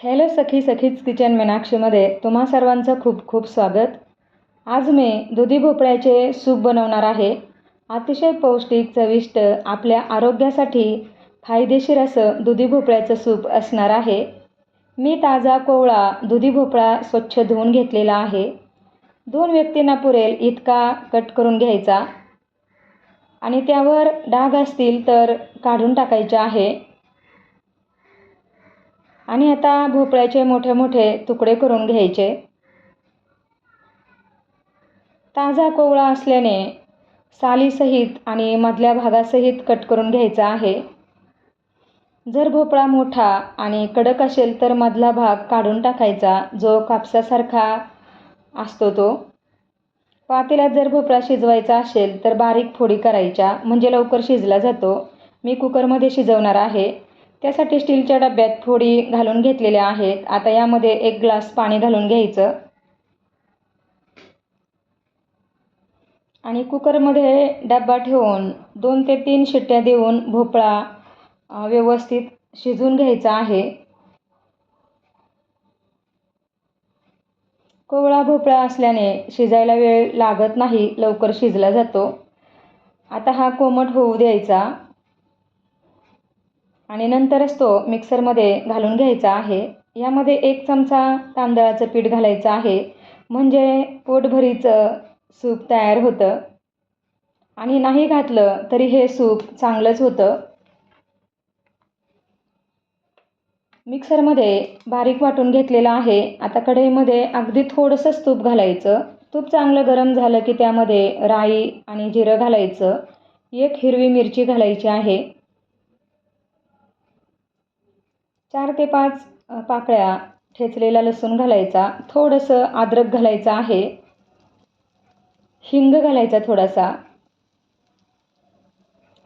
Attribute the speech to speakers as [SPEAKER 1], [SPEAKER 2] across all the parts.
[SPEAKER 1] Hello सखी सखीच kitchen मीनाक्षीमध्ये तुम्हा सर्वांचं खूप खूप स्वागत. आज मी दुधी भोपळ्याचे सूप बनवणार आहे. अतिशय पौष्टिक चविष्ट आपल्या आरोग्यासाठी फायदेशीर असं दुधी भोपळ्याचं सूप असणार आहे. मी ताजा कोवळा दुधी भोपळा स्वच्छ धुवून घेतलेला आहे. दोन व्यक्तींना पुरेल इतका कट करून घ्यायचा. आणि त्यावर डाग असतील तर काढून टाकायचे आहे. आणि आता भोपळ्याचे मोठे मोठे तुकडे करून घ्यायचे. ताजा कोवळा असल्याने सालीसहित आणि मधल्या भागासहित कट करून घ्यायचा आहे. जर भोपळा मोठा आणि कडक असेल तर मधला भाग काढून टाकायचा जो कापसासारखा असतो तो. पातेल्यात जर भोपळा शिजवायचा असेल तर बारीक फोडी करायच्या म्हणजे लवकर शिजला जातो. मी कुकरमध्ये शिजवणार आहे. त्यासाठी स्टीलच्या डब्यात फोडी घालून घेतलेल्या आहेत. आता यामध्ये एक ग्लास पाणी घालून घ्यायचं. आणि कुकरमध्ये डब्बा ठेवून दोन ते तीन शिट्ट्या देऊन भोपळा व्यवस्थित शिजून घ्यायचा आहे. कोवळा भोपळा असल्याने शिजायला वेळ लागत नाही. लवकर शिजला जातो. आता हा कोमट होऊ द्यायचा. आणि नंतरच तो मिक्सरमध्ये घालून घ्यायचा आहे. यामध्ये एक चमचा तांदळाचं पीठ घालायचं आहे. म्हणजे पोटभरीचं सूप तयार होतं. आणि नाही घातलं तरी हे सूप चांगलंच होतं. मिक्सरमध्ये बारीक वाटून घेतलेलं आहे. आता कढईमध्ये अगदी थोडंसंच तूप घालायचं. तूप चांगलं गरम झालं की त्यामध्ये राई आणि जिरं घालायचं. एक हिरवी मिरची घालायची आहे. चार ते पाच पाकळ्या ठेचलेला लसूण घालायचा. थोडंसं अद्रक घालायचं आहे. हिंग घालायचा थोडासा.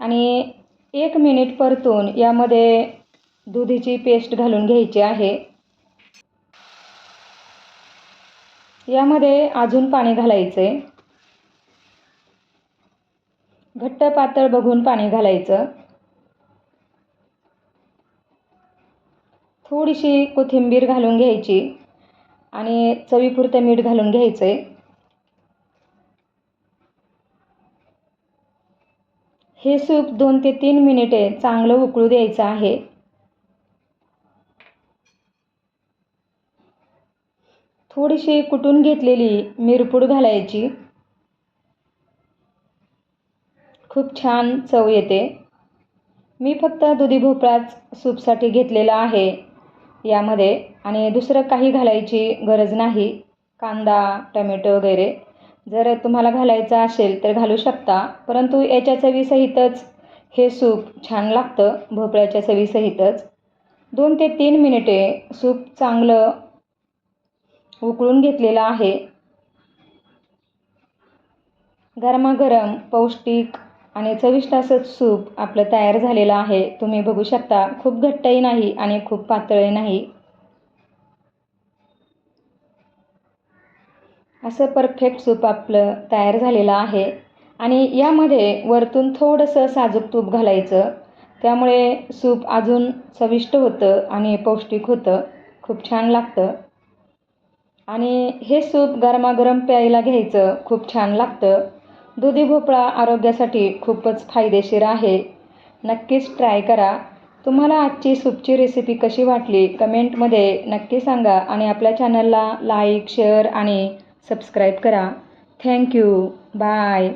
[SPEAKER 1] आणि एक मिनिट परतून यामध्ये दुधीची पेस्ट घालून घ्यायची आहे. यामध्ये अजून पाणी घालायचे घट्ट पातळ बघून पाणी घालायचं. थोडीशी कोथिंबीर घालून घ्यायची आणि चवीपुरतं मीठ घालून घ्यायचं आहे हे सूप दोन ते तीन मिनिटे चांगलं उकळू द्यायचं आहे. थोडीशी कुटून घेतलेली मिरपूड घालायची. खूप छान चव येते. मी फक्त दुधी भोपळाच सूपसाठी घेतलेला आहे. यामध्ये. आणि दुसरं काही घालायची गरज नाही. कांदा टमॅटो वगैरे. जर तुम्हाला घालायचं असेल तर घालू शकता. परंतु याच्या चवीसहितच हे सूप छान लागतं भोपळ्याच्या चवीसहितच. दोन ते तीन मिनिटे सूप चांगलं उकळून घेतलेलं आहे. गरमागरम पौष्टिक आणि चविष्ट असं सूप आपलं तयार झालेलं आहे. तुम्ही बघू शकता खूप घट्टही नाही आणि खूप पातळही नाही. असं परफेक्ट सूप आपलं तयार झालेलं आहे. आणि यामध्ये वरतून थोडंसं साजूक तूप घालायचं. त्यामुळे सूप अजून चविष्ट होतं आणि पौष्टिक होतं. खूप छान लागतं. आणि हे सूप गरमागरम प्यायला घ्यायचं. खूप छान लागतं. दुधी भोपळा आरोग्यासाठी खूपच फायदेशीर आहे. नक्कीच ट्राय करा. तुम्हाला आजची सूपची रेसिपी कशी वाटली कमेंटमध्ये नक्की सांगा आणि आपल्या चॅनलला लाईक शेअर आणि सबस्क्राईब करा. Thank you bye